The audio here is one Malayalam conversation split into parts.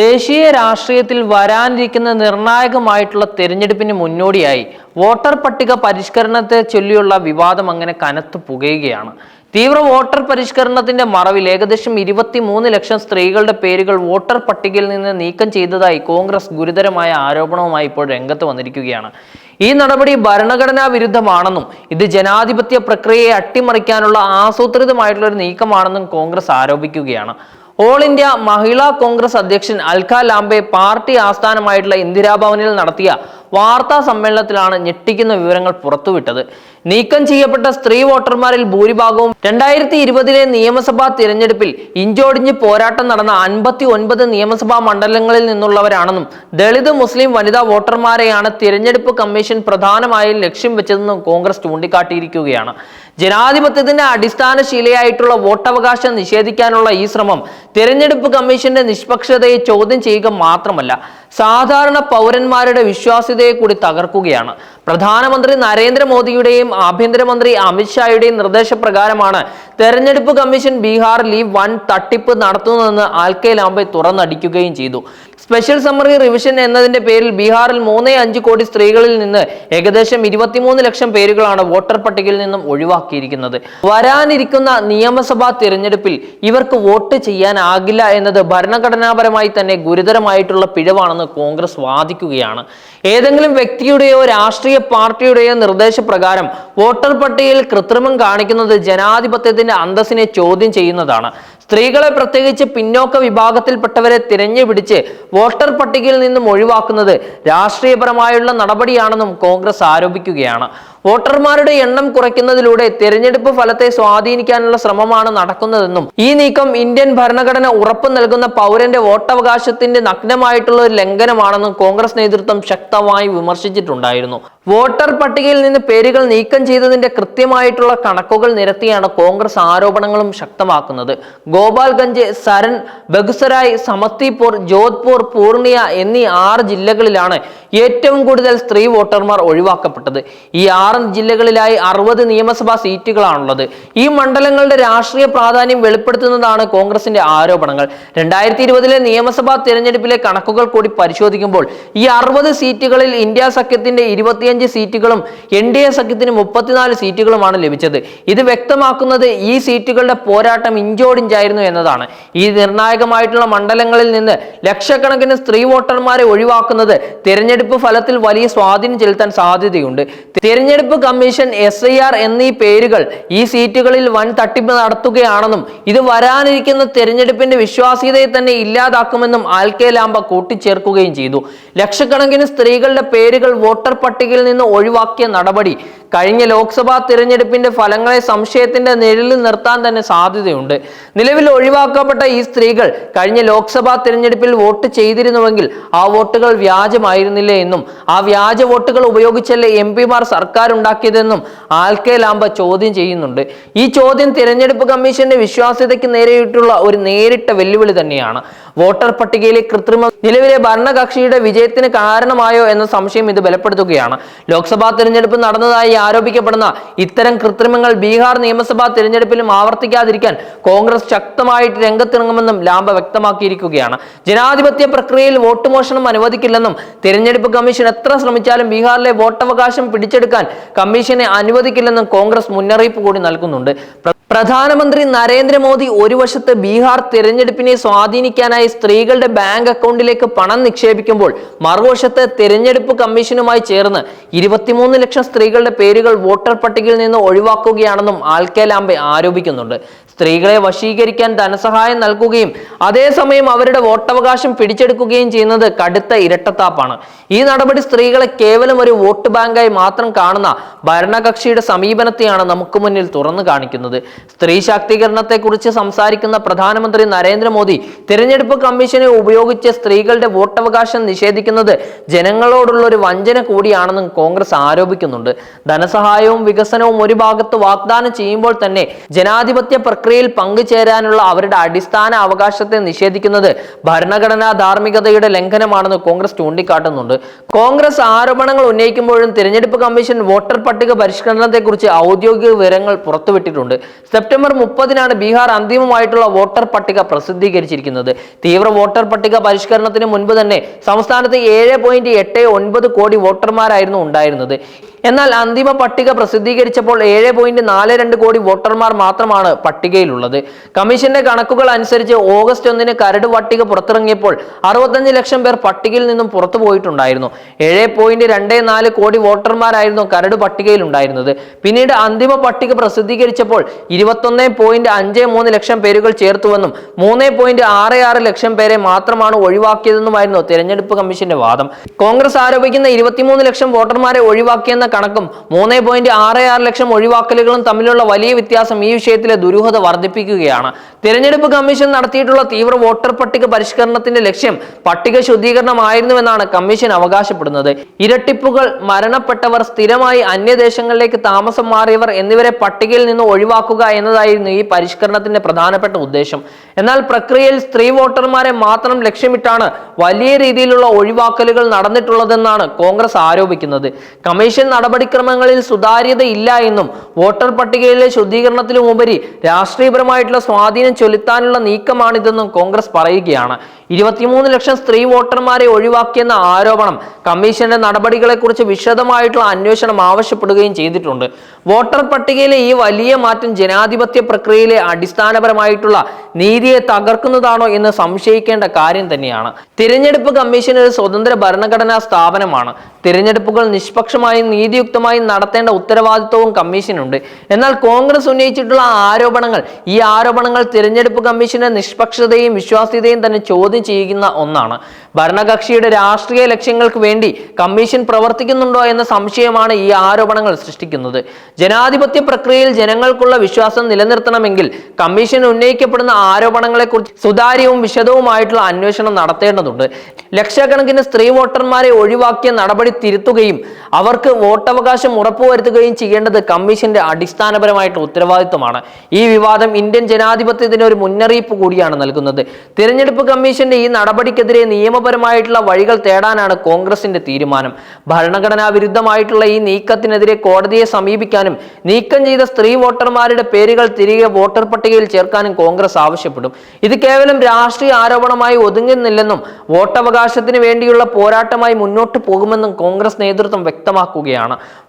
ദേശീയ രാഷ്ട്രീയത്തിൽ വരാനിരിക്കുന്ന നിർണായകമായിട്ടുള്ള തെരഞ്ഞെടുപ്പിന് മുന്നോടിയായി വോട്ടർ പട്ടിക പരിഷ്കരണത്തെ ചൊല്ലിയുള്ള വിവാദം അങ്ങനെ കനത്തു പുകയുകയാണ്. തീവ്ര വോട്ടർ പരിഷ്കരണത്തിന്റെ മറവിൽ ഏകദേശം ഇരുപത്തി മൂന്ന് ലക്ഷം സ്ത്രീകളുടെ പേരുകൾ വോട്ടർ പട്ടികയിൽ നിന്ന് നീക്കം ചെയ്തതായി കോൺഗ്രസ് ഗുരുതരമായ ആരോപണവുമായി ഇപ്പോൾ രംഗത്ത് വന്നിരിക്കുകയാണ്. ഈ നടപടി ഭരണഘടനാ വിരുദ്ധമാണെന്നും ഇത് ജനാധിപത്യ പ്രക്രിയയെ അട്ടിമറിക്കാനുള്ള ആസൂത്രിതമായിട്ടുള്ള ഒരു നീക്കമാണെന്നും കോൺഗ്രസ് ആരോപിക്കുകയാണ്. ഓൾ ഇന്ത്യ മഹിളാ കോൺഗ്രസ് അധ്യക്ഷൻ അൽഖ ലാംബെ പാർട്ടി ആസ്ഥാനമായിട്ടുള്ള ഇന്ദിരാഭവനിൽ നടത്തിയ വാർത്താ സമ്മേളനത്തിലാണ് ഞെട്ടിക്കുന്ന വിവരങ്ങൾ പുറത്തുവിട്ടത്. നീക്കം ചെയ്യപ്പെട്ട സ്ത്രീ വോട്ടർമാരിൽ ഭൂരിഭാഗവും രണ്ടായിരത്തി ഇരുപതിലെ നിയമസഭാ തിരഞ്ഞെടുപ്പിൽ ഇഞ്ചോടിഞ്ഞ് പോരാട്ടം നടന്ന അൻപത്തി ഒൻപത് നിയമസഭാ മണ്ഡലങ്ങളിൽ നിന്നുള്ളവരാണെന്നും ദളിത് മുസ്ലിം വനിതാ വോട്ടർമാരെയാണ് തിരഞ്ഞെടുപ്പ് കമ്മീഷൻ പ്രധാനമായും ലക്ഷ്യം വെച്ചതെന്നും കോൺഗ്രസ് ചൂണ്ടിക്കാട്ടിയിരിക്കുകയാണ്. ജനാധിപത്യത്തിന്റെ അടിസ്ഥാന ശീലയായിട്ടുള്ള വോട്ടവകാശം നിഷേധിക്കാനുള്ള ഈ ശ്രമം തിരഞ്ഞെടുപ്പ് കമ്മീഷന്റെ നിഷ്പക്ഷതയെ ചോദ്യം ചെയ്യുക മാത്രമല്ല. സാധാരണ പൗരന്മാരുടെ വിശ്വാസ്യതയെ കൂടി തകർക്കുകയാണ്. പ്രധാനമന്ത്രി നരേന്ദ്രമോദിയുടെയും ആഭ്യന്തരമന്ത്രി അമിത്ഷായുടെയും നിർദ്ദേശപ്രകാരമാണ് തെരഞ്ഞെടുപ്പ് കമ്മീഷൻ ബീഹാറിൽ ഈ വൻ തട്ടിപ്പ് നടത്തുന്നതെന്ന് ആൽക്കെ ലാംബെ തുറന്നടിക്കുകയും ചെയ്തു. സ്പെഷ്യൽ സമ്മറി റിവിഷൻ എന്നതിന്റെ പേരിൽ ബീഹാറിൽ മൂന്നേ അഞ്ച് കോടി സ്ത്രീകളിൽ നിന്ന് ഏകദേശം ഇരുപത്തിമൂന്ന് ലക്ഷം പേരുകളാണ് വോട്ടർ പട്ടികയിൽ നിന്നും ഒഴിവാക്കിയിരിക്കുന്നത്. വരാനിരിക്കുന്ന നിയമസഭാ തിരഞ്ഞെടുപ്പിൽ ഇവർക്ക് വോട്ട് ചെയ്യാനാകില്ല എന്നത് ഭരണഘടനാപരമായി തന്നെ ഗുരുതരമായിട്ടുള്ള പിഴവാണെന്ന് കോൺഗ്രസ് വാദിക്കുകയാണ്. ഏതെങ്കിലും വ്യക്തിയുടെയോ രാഷ്ട്രീയ പാർട്ടിയുടെയോ നിർദ്ദേശപ്രകാരം വോട്ടർ പട്ടികയിൽ കൃത്രിമം കാണിക്കുന്നത് ജനാധിപത്യത്തിന്റെ അന്തസ്സിനെ ചോദ്യം ചെയ്യുന്നതാണ്. സ്ത്രീകളെ പ്രത്യേകിച്ച് പിന്നോക്ക വിഭാഗത്തിൽപ്പെട്ടവരെ തിരഞ്ഞുപിടിച്ച് വോട്ടർ പട്ടികയിൽ നിന്നും ഒഴിവാക്കുന്നത് രാഷ്ട്രീയപരമായുള്ള നടപടിയാണെന്നും കോൺഗ്രസ് ആരോപിക്കുകയാണ്. വോട്ടർമാരുടെ എണ്ണം കുറയ്ക്കുന്നതിലൂടെ തിരഞ്ഞെടുപ്പ് ഫലത്തെ സ്വാധീനിക്കാനുള്ള ശ്രമമാണ് നടക്കുന്നതെന്നും ഈ നീക്കം ഇന്ത്യൻ ഭരണഘടന ഉറപ്പു നൽകുന്ന പൗരന്റെ വോട്ടവകാശത്തിന്റെ നഗ്നമായിട്ടുള്ള ഒരു ലംഘനമാണെന്നും കോൺഗ്രസ് നേതൃത്വം ശക്തമായി വിമർശിച്ചിട്ടുണ്ടായിരുന്നു. വോട്ടർ പട്ടികയിൽ നിന്ന് പേരുകൾ നീക്കം ചെയ്തതിന്റെ കൃത്യമായിട്ടുള്ള കണക്കുകൾ നിരത്തിയാണ് കോൺഗ്രസ് ആരോപണങ്ങളും ശക്തമാക്കുന്നത്. ഗോപാൽഗഞ്ച് സരൺ ബഗുസരായ് സമത്തിപൂർ ജോധ്പൂർ പൂർണിയ എന്നീ ആറ് ജില്ലകളിലാണ് ഏറ്റവും കൂടുതൽ സ്ത്രീ വോട്ടർമാർ ഒഴിവാക്കപ്പെട്ടത്. ഈ ആറ് ജില്ലകളിലായി അറുപത് നിയമസഭാ സീറ്റുകളാണുള്ളത്. ഈ മണ്ഡലങ്ങളുടെ രാഷ്ട്രീയ പ്രാധാന്യം വെളിപ്പെടുത്തുന്നതാണ് കോൺഗ്രസിന്റെ ആരോപണങ്ങൾ. രണ്ടായിരത്തി ഇരുപതിലെ നിയമസഭാ തിരഞ്ഞെടുപ്പിലെ കണക്കുകൾ കൂടി പരിശോധിക്കുമ്പോൾ ഈ അറുപത് സീറ്റുകളിൽ ഇന്ത്യ സഖ്യത്തിന്റെ ഇരുപത്തിയഞ്ച് സീറ്റുകളും എൻ ഡി എ സഖ്യത്തിന് മുപ്പത്തിനാല് സീറ്റുകളുമാണ് ലഭിച്ചത്. ഇത് വ്യക്തമാക്കുന്നത് ഈ സീറ്റുകളുടെ പോരാട്ടം ഇഞ്ചോടിഞ്ചായിരുന്നു എന്നതാണ്. ഈ നിർണായകമായിട്ടുള്ള മണ്ഡലങ്ങളിൽ നിന്ന് ലക്ഷക്കണക്കിന് സ്ത്രീ വോട്ടർമാരെ ഒഴിവാക്കുന്നത് തിരഞ്ഞെടുപ്പ് ഫലത്തിൽ വലിയ സ്വാധീനം ചെലുത്താൻ സാധ്യതയുണ്ട്. തിരഞ്ഞെടുപ്പ് കമ്മീഷൻ എസ് ഐ ആർ എന്നീ പേരുകൾ ഈ സീറ്റുകളിൽ വൻ തട്ടിപ്പ് നടത്തുകയാണെന്നും ഇത് വരാനിരിക്കുന്ന തിരഞ്ഞെടുപ്പിന്റെ വിശ്വാസ്യതയെ തന്നെ ഇല്ലാതാക്കുമെന്നും ആൽക്കെ ലാംബ കൂട്ടിച്ചേർക്കുകയും ചെയ്തു. ലക്ഷക്കണക്കിന് സ്ത്രീകളുടെ പേരുകൾ വോട്ടർ പട്ടികയിൽ നിന്ന് ഒഴിവാക്കിയ നടപടി. കഴിഞ്ഞ ലോക്സഭാ തിരഞ്ഞെടുപ്പിന്റെ ഫലങ്ങളെ സംശയത്തിന്റെ നിഴലിൽ നിർത്താൻ തന്നെ സാധ്യതയുണ്ട്. നിലവിൽ ഒഴിവാക്കപ്പെട്ട ഈ സ്ത്രീകൾ കഴിഞ്ഞ ലോക്സഭാ തിരഞ്ഞെടുപ്പിൽ വോട്ട് ചെയ്തിരുന്നുവെങ്കിൽ ആ വോട്ടുകൾ വ്യാജമായിരുന്നില്ലേ എന്നും ആ വ്യാജ വോട്ടുകൾ ഉപയോഗിച്ചല്ലേ എം പിമാർ സർക്കാർ ഉണ്ടാക്കിയതെന്നും ആൽക്കെ ലാംബ ചോദ്യം ചെയ്യുന്നുണ്ട്. ഈ ചോദ്യം തിരഞ്ഞെടുപ്പ് കമ്മീഷന്റെ വിശ്വാസ്യതയ്ക്ക് നേരിട്ടുള്ള ഒരു നേരിട്ട വെല്ലുവിളി തന്നെയാണ്. വോട്ടർ പട്ടികയിലെ കൃത്രിമം നിലവിലെ ഭരണകക്ഷിയുടെ വിജയത്തിന് കാരണമായോ എന്ന സംശയം ഇത് ബലപ്പെടുത്തുകയാണ്. ലോക്സഭാ തിരഞ്ഞെടുപ്പ് നടന്നതായി ആരോപിക്കപ്പെടുന്ന ഇത്തരം കൃത്രിമങ്ങൾ ബീഹാർ നിയമസഭാ തിരഞ്ഞെടുപ്പിലും ആവർത്തിക്കാതിരിക്കാൻ കോൺഗ്രസ് ശക്തമായിട്ട് രംഗത്തിറങ്ങുമെന്നും ലാംബ വ്യക്തമാക്കിയിരിക്കുകയാണ്. ജനാധിപത്യ പ്രക്രിയയിൽ വോട്ട് മോഷണം അനുവദിക്കില്ലെന്നും തിരഞ്ഞെടുപ്പ് കമ്മീഷൻ എത്ര ശ്രമിച്ചാലും ബീഹാറിലെ വോട്ടവകാശം പിടിച്ചെടുക്കാൻ കമ്മീഷനെ അനുവദിക്കില്ലെന്നും കോൺഗ്രസ് മുന്നറിയിപ്പ് കൂടി നൽകുന്നുണ്ട്. പ്രധാനമന്ത്രി നരേന്ദ്രമോദി ഒരു വശത്ത് ബീഹാർ തിരഞ്ഞെടുപ്പിനെ സ്വാധീനിക്കാനായി സ്ത്രീകളുടെ ബാങ്ക് അക്കൗണ്ടിലേക്ക് പണം നിക്ഷേപിക്കുമ്പോൾ മറുവശത്ത് തിരഞ്ഞെടുപ്പ് കമ്മീഷനുമായി ചേർന്ന് ഇരുപത്തിമൂന്ന് ലക്ഷം സ്ത്രീകളുടെ പേരുകൾ വോട്ടർ പട്ടികയിൽ നിന്ന് ഒഴിവാക്കുകയാണെന്നും ആൽക്കെ ലാംബെ ആരോപിക്കുന്നുണ്ട്. സ്ത്രീകളെ വശീകരിക്കാൻ ധനസഹായം നൽകുകയും അതേസമയം അവരുടെ വോട്ടവകാശം പിടിച്ചെടുക്കുകയും ചെയ്യുന്നത് കടുത്ത ഇരട്ടത്താപ്പാണ്. ഈ നടപടി സ്ത്രീകളെ കേവലം ഒരു വോട്ട് ബാങ്കായി മാത്രം കാണുന്ന ഭരണകക്ഷിയുടെ സമീപനത്തെയാണ് നമുക്ക് മുന്നിൽ തുറന്നു കാണിക്കുന്നത്. സ്ത്രീ ശാക്തീകരണത്തെക്കുറിച്ച് സംസാരിക്കുന്ന പ്രധാനമന്ത്രി നരേന്ദ്രമോദി തിരഞ്ഞെടുപ്പ് കമ്മീഷനെ ഉപയോഗിച്ച് സ്ത്രീകളുടെ വോട്ടവകാശം നിഷേധിക്കുന്നത് ജനങ്ങളോടുള്ള ഒരു വഞ്ചന കൂടിയാണെന്നും കോൺഗ്രസ് ആരോപിക്കുന്നുണ്ട്. ധനസഹായവും വികസനവും ഒരു ഭാഗത്ത് വാഗ്ദാനം ചെയ്യുമ്പോൾ തന്നെ ജനാധിപത്യ പ്രക്രിയയിൽ പങ്കുചേരാനുള്ള അവരുടെ അടിസ്ഥാന അവകാശത്തെ നിഷേധിക്കുന്നത് ഭരണഘടനാ ധാർമ്മികതയുടെ ലംഘനമാണെന്ന് കോൺഗ്രസ് ചൂണ്ടിക്കാട്ടുന്നുണ്ട്. കോൺഗ്രസ് ആരോപണങ്ങൾ ഉന്നയിക്കുമ്പോഴും തിരഞ്ഞെടുപ്പ് കമ്മീഷൻ വോട്ടർ പട്ടിക പരിഷ്കരണത്തെക്കുറിച്ച് ഔദ്യോഗിക വിവരങ്ങൾ പുറത്തുവിട്ടിട്ടുണ്ട്. സെപ്റ്റംബർ മുപ്പതിനാണ് ബീഹാർ അന്തിമമായിട്ടുള്ള വോട്ടർ പട്ടിക പ്രസിദ്ധീകരിച്ചിരിക്കുന്നത്. തീവ്ര വോട്ടർ പട്ടിക പരിഷ്കരണത്തിന് മുൻപ് തന്നെ സംസ്ഥാനത്ത് ഏഴ് പോയിന്റ് എട്ട് ഒൻപത് കോടി വോട്ടർമാരായിരുന്നു ഉണ്ടായിരുന്നത്. എന്നാൽ അന്തിമ പട്ടിക പ്രസിദ്ധീകരിച്ചപ്പോൾ ഏഴ് പോയിന്റ് നാല് രണ്ട് കോടി വോട്ടർമാർ മാത്രമാണ് പട്ടികയിലുള്ളത്. കമ്മീഷന്റെ കണക്കുകൾ അനുസരിച്ച് ഓഗസ്റ്റ് ഒന്നിന് കരട് പട്ടിക പുറത്തിറങ്ങിയപ്പോൾ അറുപത്തഞ്ച് ലക്ഷം പേർ പട്ടികയിൽ നിന്നും പുറത്തു പോയിട്ടുണ്ടായിരുന്നു. ഏഴ് പോയിന്റ് രണ്ട് നാല് കോടി വോട്ടർമാരായിരുന്നു കരട് പട്ടികയിൽ ഉണ്ടായിരുന്നത് പിന്നീട് അന്തിമ പട്ടിക പ്രസിദ്ധീകരിച്ചപ്പോൾ ഇരുപത്തൊന്ന് പോയിന്റ് അഞ്ച് മൂന്ന് ലക്ഷം പേരുകൾ ചേർത്തുവെന്നും മൂന്ന് പോയിന്റ് ആറ് ആറ് ലക്ഷം പേരെ മാത്രമാണ് ഒഴിവാക്കിയതെന്നുമായിരുന്നു തെരഞ്ഞെടുപ്പ് കമ്മീഷന്റെ വാദം. കോൺഗ്രസ് ആരോപിക്കുന്ന ഇരുപത്തിമൂന്ന് ലക്ഷം വോട്ടർമാരെ ഒഴിവാക്കിയെന്ന കണക്കും മൂന്ന് പോയിന്റ് ആറ് ആറ് ലക്ഷം ഒഴിവാക്കലുകളും തമ്മിലുള്ള വലിയ വ്യത്യാസം ഈ വിഷയത്തിലെ ദുരൂഹത വർദ്ധിപ്പിക്കുകയാണ്. തിരഞ്ഞെടുപ്പ് കമ്മീഷൻ നടത്തിയിട്ടുള്ള തീവ്ര വോട്ടർ പട്ടിക പരിഷ്കരണത്തിന്റെ ലക്ഷ്യം പട്ടിക ശുദ്ധീകരണമായിരുന്നുവെന്നാണ് കമ്മീഷൻ അവകാശപ്പെടുന്നത്. ഇരട്ടിപ്പുകൾ മരണപ്പെട്ടവർ സ്ഥിരമായി അന്യദേശങ്ങളിലേക്ക് താമസം മാറിയവർ എന്നിവരെ പട്ടികയിൽ നിന്ന് ഒഴിവാക്കുക എന്നതായിരുന്നു ഈ പരിഷ്കരണത്തിന്റെ പ്രധാനപ്പെട്ട ഉദ്ദേശം. എന്നാൽ പ്രക്രിയയിൽ സ്ത്രീ വോട്ടർമാരെ മാത്രം ലക്ഷ്യമിട്ടാണ് വലിയ രീതിയിലുള്ള ഒഴിവാക്കലുകൾ നടന്നിട്ടുള്ളതെന്നാണ് കോൺഗ്രസ് ആരോപിക്കുന്നത്. കമ്മീഷൻ നടപടിക്രമങ്ങളിൽ സുതാര്യതയില്ല എന്നും വോട്ടർ പട്ടികയിലെ ശുദ്ധീകരണത്തിലുമുപരി രാഷ്ട്രീയപരമായിട്ടുള്ള സ്വാധീനം ചെലുത്താനുള്ള നീക്കമാണിതെന്നും കോൺഗ്രസ് പറയുകയാണ്. ഇരുപത്തിമൂന്ന് ലക്ഷം സ്ത്രീ വോട്ടർമാരെ ഒഴിവാക്കിയെന്ന ആരോപണം കമ്മീഷന്റെ നടപടികളെക്കുറിച്ച് വിശദമായിട്ടുള്ള അന്വേഷണം ആവശ്യപ്പെടുകയും ചെയ്തിട്ടുണ്ട്. വോട്ടർ പട്ടികയിലെ ഈ വലിയ മാറ്റം ജനാധിപത്യ പ്രക്രിയയിലെ അടിസ്ഥാനപരമായിട്ടുള്ള നീതിയെ തകർക്കുന്നതാണോ എന്ന് സംശയിക്കേണ്ട കാര്യം തന്നെയാണ്. തിരഞ്ഞെടുപ്പ് കമ്മീഷൻ ഒരു സ്വതന്ത്ര ഭരണഘടനാ സ്ഥാപനമാണ്. തിരഞ്ഞെടുപ്പുകൾ നിഷ്പക്ഷമായും നീതിയുക്തമായും നടത്തേണ്ട ഉത്തരവാദിത്വവും കമ്മീഷനുണ്ട്. എന്നാൽ കോൺഗ്രസ് ഉന്നയിച്ചിട്ടുള്ള ആരോപണങ്ങൾ ഈ ആരോപണങ്ങൾ തിരഞ്ഞെടുപ്പ് കമ്മീഷന്റെ നിഷ്പക്ഷതയും വിശ്വാസ്യതയും തന്നെ ചോദ്യം ചെയ്യുന്ന ഒന്നാണ്. ഭരണകക്ഷിയുടെ രാഷ്ട്രീയ ലക്ഷ്യങ്ങൾക്ക് വേണ്ടി കമ്മീഷൻ പ്രവർത്തിക്കുന്നുണ്ടോ എന്ന സംശയമാണ് ഈ ആരോപണങ്ങൾ സൃഷ്ടിക്കുന്നത്. ജനാധിപത്യ പ്രക്രിയയിൽ ജനങ്ങൾക്കുള്ള വിശ്വാസം നിലനിർത്തണമെങ്കിൽ കമ്മീഷൻ ഉന്നയിക്കപ്പെടുന്ന ആരോപണങ്ങളെക്കുറിച്ച് സുതാര്യവും വിശദവുമായിട്ടുള്ള അന്വേഷണം നടത്തേണ്ടതുണ്ട്. ലക്ഷക്കണക്കിന് സ്ത്രീ വോട്ടർമാരെ ഒഴിവാക്കിയ നടപടി തിരുത്തുകയും അവർക്ക് വോട്ടവകാശം ഉറപ്പുവരുത്തുകയും ചെയ്യേണ്ടത് കമ്മീഷന്റെ അടിസ്ഥാനപരമായിട്ടുള്ള ഉത്തരവാദിത്വമാണ്. ഈ വിവാദം ഇന്ത്യൻ ജനാധിപത്യത്തിന് ഒരു മുന്നറിയിപ്പ് കൂടിയാണ് നൽകുന്നത്. തിരഞ്ഞെടുപ്പ് കമ്മീഷന്റെ ഈ നടപടിക്കെതിരെ നിയമപരമായിട്ടുള്ള വഴികൾ തേടാനാണ് കോൺഗ്രസിന്റെ തീരുമാനം. ഭരണഘടനാ വിരുദ്ധമായിട്ടുള്ള ഈ നീക്കത്തിനെതിരെ കോടതിയെ സമീപിക്കാനും നീക്കം ചെയ്ത സ്ത്രീ വോട്ടർമാരുടെ പേരുകൾ തിരികെ വോട്ടർ പട്ടികയിൽ ചേർക്കാനും കോൺഗ്രസ് ആവശ്യപ്പെടും. ഇത് കേവലം രാഷ്ട്രീയ ആരോപണമായി ഒതുങ്ങുന്നില്ലെന്നും വോട്ടവകാശത്തിന് വേണ്ടിയുള്ള പോരാട്ടമായി മുന്നോട്ട് പോകുമെന്നും കോൺഗ്രസ് നേതൃത്വം വ്യക്തമാക്കുകയാണ്.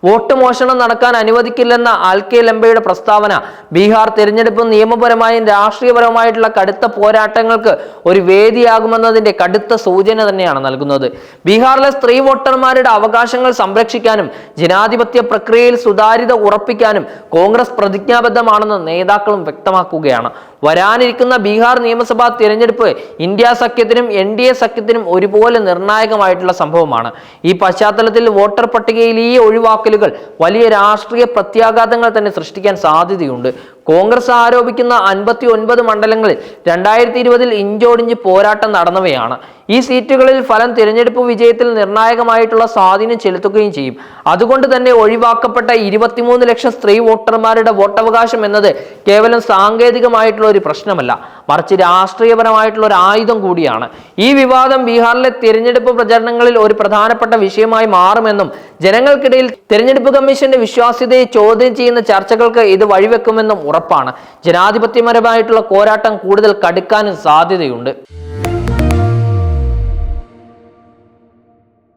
വോട്ട് മോഷണം നടക്കാൻ അനുവദിക്കില്ലെന്ന ആൽ കെ ലംബയുടെ പ്രസ്താവന ബീഹാർ തിരഞ്ഞെടുപ്പ് നിയമപരമായും രാഷ്ട്രീയപരമായിട്ടുള്ള കടുത്ത പോരാട്ടങ്ങൾക്ക് ഒരു വേദിയാകുമെന്നതിന്റെ കടുത്ത സൂചന തന്നെയാണ് നൽകുന്നത്. ബീഹാറിലെ സ്ത്രീ വോട്ടർമാരുടെ അവകാശങ്ങൾ സംരക്ഷിക്കാനും ജനാധിപത്യ പ്രക്രിയയിൽ സുതാര്യത ഉറപ്പിക്കാനും കോൺഗ്രസ് പ്രതിജ്ഞാബദ്ധമാണെന്ന് നേതാക്കളും വ്യക്തമാക്കുകയാണ്. വരാനിരിക്കുന്ന ബീഹാർ നിയമസഭാ തിരഞ്ഞെടുപ്പ് ഇന്ത്യ സഖ്യത്തിനും എൻ ഡി എ സഖ്യത്തിനും ഒരുപോലെ നിർണായകമായിട്ടുള്ള സംഭവമാണ്. ഈ പശ്ചാത്തലത്തിൽ വോട്ടർ പട്ടികയിൽ ഈ ഒഴിവാക്കലുകൾ വലിയ രാഷ്ട്രീയ പ്രത്യാഘാതങ്ങൾ തന്നെ സൃഷ്ടിക്കാൻ സാധ്യതയുണ്ട്. കോൺഗ്രസ് ആരോപിക്കുന്ന അൻപത്തി ഒൻപത് മണ്ഡലങ്ങളിൽ രണ്ടായിരത്തി ഇരുപതിൽ ഇഞ്ചോടിഞ്ച് പോരാട്ടം നടന്നവയാണ്. ഈ സീറ്റുകളിൽ ഫലം തിരഞ്ഞെടുപ്പ് വിജയത്തിൽ നിർണായകമായിട്ടുള്ള സ്വാധീനം ചെലുത്തുകയും ചെയ്യും. അതുകൊണ്ട് തന്നെ ഒഴിവാക്കപ്പെട്ട ഇരുപത്തിമൂന്ന് ലക്ഷം സ്ത്രീ വോട്ടർമാരുടെ വോട്ടവകാശം എന്നത് കേവലം സാങ്കേതികമായിട്ടുള്ള ഒരു പ്രശ്നമല്ല. മറിച്ച് രാഷ്ട്രീയപരമായിട്ടുള്ള ഒരു ആയുധം കൂടിയാണ്. ഈ വിവാദം ബീഹാറിലെ തിരഞ്ഞെടുപ്പ് പ്രചരണങ്ങളിൽ ഒരു പ്രധാനപ്പെട്ട വിഷയമായി മാറുമെന്നും ജനങ്ങൾക്കിടയിൽ തിരഞ്ഞെടുപ്പ് കമ്മീഷന്റെ വിശ്വാസ്യതയെ ചോദ്യം ചെയ്യുന്ന ചർച്ചകൾക്ക് ഇത് വഴിവെക്കുമെന്നും ഉറപ്പാണ്. ജനാധിപത്യപരമായിട്ടുള്ള പോരാട്ടം കൂടുതൽ കടുക്കാനും സാധ്യതയുണ്ട്.